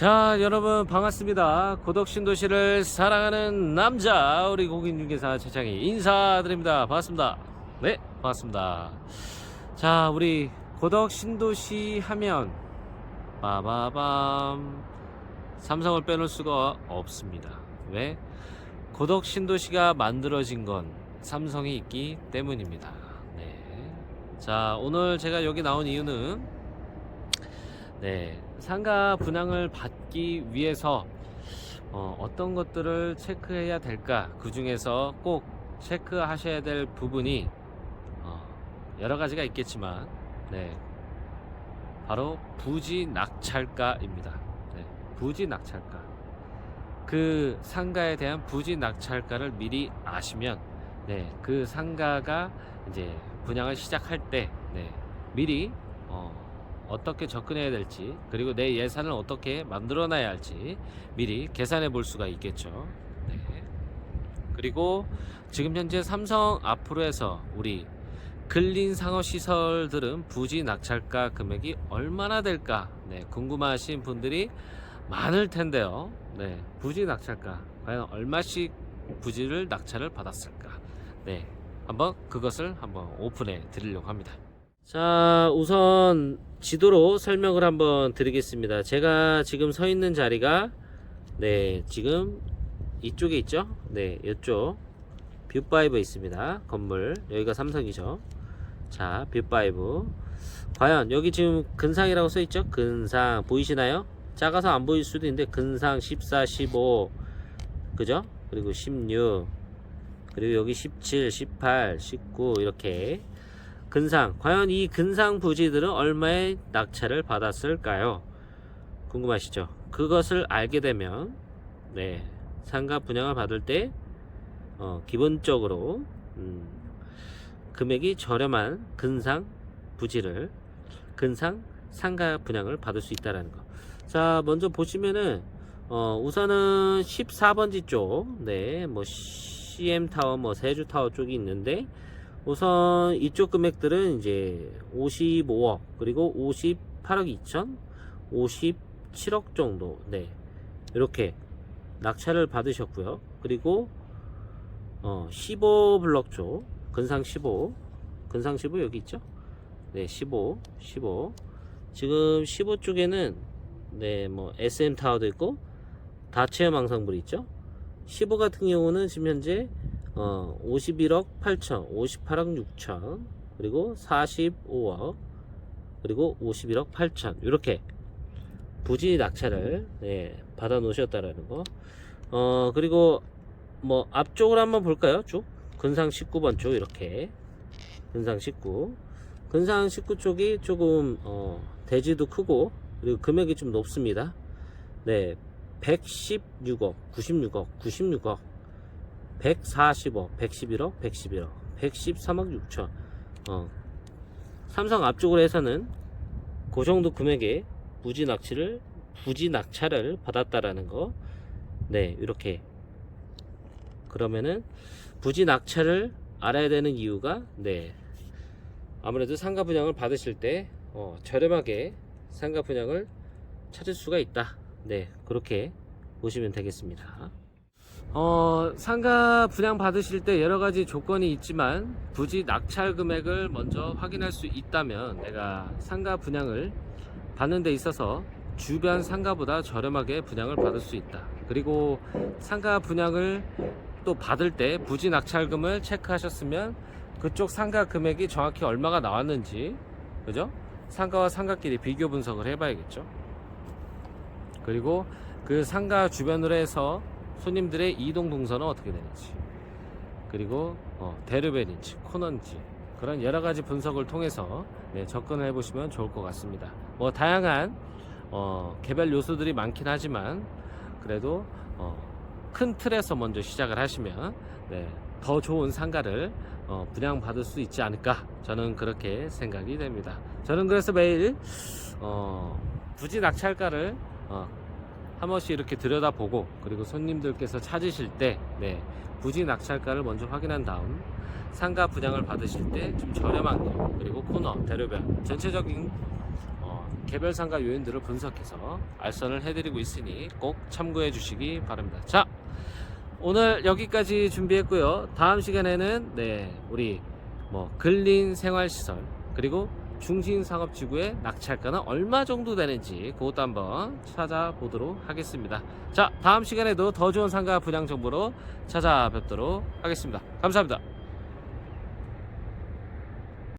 자 여러분 반갑습니다. 고덕신도시를 사랑하는 남자 우리 공인중개사 최창희 인사드립니다. 반갑습니다. 네 반갑습니다. 자 우리 고덕신도시 하면 빠바밤. 삼성을 빼놓을 수가 없습니다. 왜? 고덕신도시가 만들어진 건 삼성이 있기 때문입니다. 네. 자 오늘 제가 여기 나온 이유는 네, 상가 분양을 받기 위해서 어, 떤 것들을 체크해야 될까? 그 중에서 꼭 체크하셔야 될 부분이 어, 여러 가지가 있겠지만, 네, 바로 부지 낙찰가입니다. 네, 부지 낙찰가. 그 상가에 대한 부지 낙찰가를 미리 아시면, 네, 그 상가가 이제 분양을 시작할 때, 네, 미리 어, 어떻게 접근해야 될지 그리고 내 예산을 어떻게 만들어 놔야 할지 미리 계산해 볼 수가 있겠죠. 네. 그리고 지금 현재 삼성 앞으로에서 우리 근린 상업 시설들은 부지 낙찰가 금액이 얼마나 될까? 네, 궁금하신 분들이 많을 텐데요. 네, 부지 낙찰가 과연 얼마씩 부지를 낙찰을 받았을까? 네, 한번 그것을 한번 오픈해 드리려고 합니다. 자, 우선 지도로 설명을 한번 드리겠습니다. 제가 지금 서 있는 자리가 네, 지금 이쪽에 있죠? 네, 이쪽 뷰파이브 있습니다. 건물 여기가 삼성이죠. 자, 뷰파이브 과연 여기 지금 근상이라고 써 있죠? 근상 보이시나요? 작아서 안 보일 수도 있는데 근상 14, 15 그죠? 그리고 16 그리고 여기 17, 18, 19 이렇게 근상 과연 이 근상 부지들은 얼마의 낙찰을 받았을까요? 궁금하시죠? 그것을 알게 되면 네 상가 분양을 받을 때 어, 기본적으로 음, 금액이 저렴한 근상 부지를 근상 상가 분양을 받을 수 있다라는 거. 자 먼저 보시면은 어, 우선은 14번지 쪽, 네, 뭐 CM 타워, 뭐 세주 타워 쪽이 있는데 우선 이쪽 금액들은 이제 55억 그리고 58억 2천 57억 정도. 네. 이렇게 낙찰을 받으셨고요. 그리고 어 15블럭 쪽 근상 15 근상 15 여기 있죠? 네 15 15 지금 15 쪽에는 네 뭐 SM 타워도 있고 다체험 항상불이 있죠? 15 같은 경우는 지금 현재 어, 51억 8천, 58억 6천, 그리고 45억, 그리고 51억 8천 이렇게 부지 낙찰을 네, 받아 놓으셨다라는 거. 어 그리고 뭐 앞쪽으로 한번 볼까요? 쭉 근상 19번 쪽 이렇게 근상 19, 근상 19 쪽이 조금 어, 대지도 크고 그리고 금액이 좀 높습니다. 네, 116억, 96억, 96억. 140억, 111억, 111억, 113억 6천. 어, 삼성 앞쪽으로 해서는 그 정도 금액의 부지 낙찰을 부지 낙찰을 받았다라는 거. 네, 이렇게. 그러면은 부지 낙찰을 알아야 되는 이유가 네. 아무래도 상가 분양을 받으실 때 어, 저렴하게 상가 분양을 찾을 수가 있다. 네, 그렇게 보시면 되겠습니다. 어, 상가 분양 받으실 때 여러 가지 조건이 있지만 부지 낙찰 금액을 먼저 확인할 수 있다면 내가 상가 분양을 받는 데 있어서 주변 상가보다 저렴하게 분양을 받을 수 있다. 그리고 상가 분양을 또 받을 때 부지 낙찰금을 체크하셨으면 그쪽 상가 금액이 정확히 얼마가 나왔는지 그죠? 상가와 상가끼리 비교 분석을 해봐야겠죠. 그리고 그 상가 주변으로 해서 손님들의 이동 동선은 어떻게 되는지 그리고 어, 대르벨인지 코너인지 그런 여러 가지 분석을 통해서 네, 접근을 해보시면 좋을 것 같습니다. 뭐 다양한 어, 개별 요소들이 많긴 하지만 그래도 어, 큰 틀에서 먼저 시작을 하시면 네, 더 좋은 상가를 어, 분양받을 수 있지 않을까 저는 그렇게 생각이 됩니다. 저는 그래서 매일 어, 부지 낙찰가를 어, 한 번씩 이렇게 들여다보고 그리고 손님들께서 찾으실 때 네, 부지 낙찰가를 먼저 확인한 다음 상가 분양을 받으실 때 좀 저렴한 거 그리고 코너 대로변 전체적인 어, 개별 상가 요인들을 분석해서 알선을 해드리고 있으니 꼭 참고해 주시기 바랍니다. 자, 오늘 여기까지 준비했고요. 다음 시간에는 네 우리 뭐 근린 생활시설 그리고 중심 상업 지구의 낙찰가는 얼마 정도 되는지 그것도 한번 찾아보도록 하겠습니다. 자, 다음 시간에도 더 좋은 상가 분양 정보로 찾아뵙도록 하겠습니다. 감사합니다.